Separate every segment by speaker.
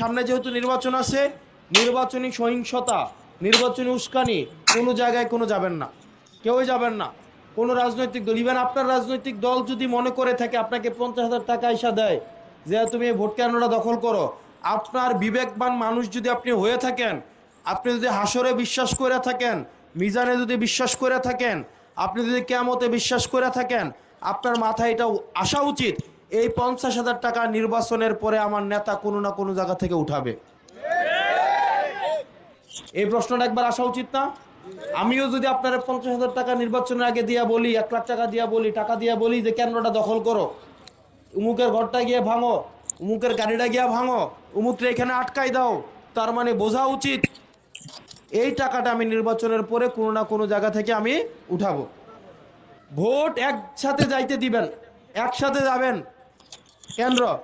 Speaker 1: সামনে যেহেতু নির্বাচন আছে, নির্বাচনী সহিংসতা, নির্বাচনী উস্কানি কোনো জায়গায় কোনো যাবেন না। কেউই যাবেন না। কোনো রাজনৈতিক দল ইভেন আপনার রাজনৈতিক দল যদি মনে করে থাকে, আপনাকে পঞ্চাশ হাজার টাকা ইসা দেয় যে তুমি ভোট কেন্দ্রটা দখল করো, আপনার বিবেকবান মানুষ যদি আপনি হয়ে থাকেন, আপনি যদি হাসরে বিশ্বাস করে থাকেন, মিজানে যদি বিশ্বাস করে থাকেন, আপনি যদি কেমতে বিশ্বাস করে থাকেন, আপনার মাথায় এটা আসা উচিত এই পঞ্চাশ হাজার টাকা নির্বাচনের পরে আমার নেতা কোনো না কোনো জায়গা থেকে উঠাবে। এই প্রশ্নটা একবার আসা উচিত না? আমিও যদি আপনার পঞ্চাশ হাজার টাকা নির্বাচনের আগে দিয়া বলি, এক লাখ টাকা দিয়া বলি, টাকা দিয়া বলি যে কেন্দ্রটা দখল করো। উমুকের ঘরটা গিয়ে ভাঙো, উমুকের গাড়িটা গিয়ে ভাঙো উমুকটা এখানে আটকাই দাও, তার মানে বোঝা উচিত এই টাকাটা আমি নির্বাচনের পরে কোনো না কোনো জায়গা থেকে আমি উঠাবো। ভোট একসাথে যাইতে দিবেন, একসাথে যাবেন কেন্দ্র।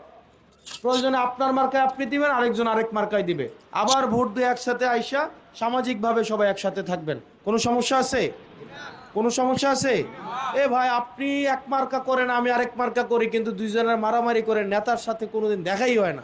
Speaker 1: প্রয়োজনে আপনার মার্কায় আপনি দিবেন, আরেকজন আরেক মার্কায় দিবে। আবার ভোট দিয়ে একসাথে আইসা সামাজিকভাবে সবাই একসাথে থাকবেন। কোনো সমস্যা আছে? কোনো সমস্যা আছে? এ ভাই, আপনি এক মার্কা করেন, আমি আরেক মার্কা করি, কিন্তু দুইজনের মারামারি করে নেতার সাথে কোনোদিন দেখাই হয় না।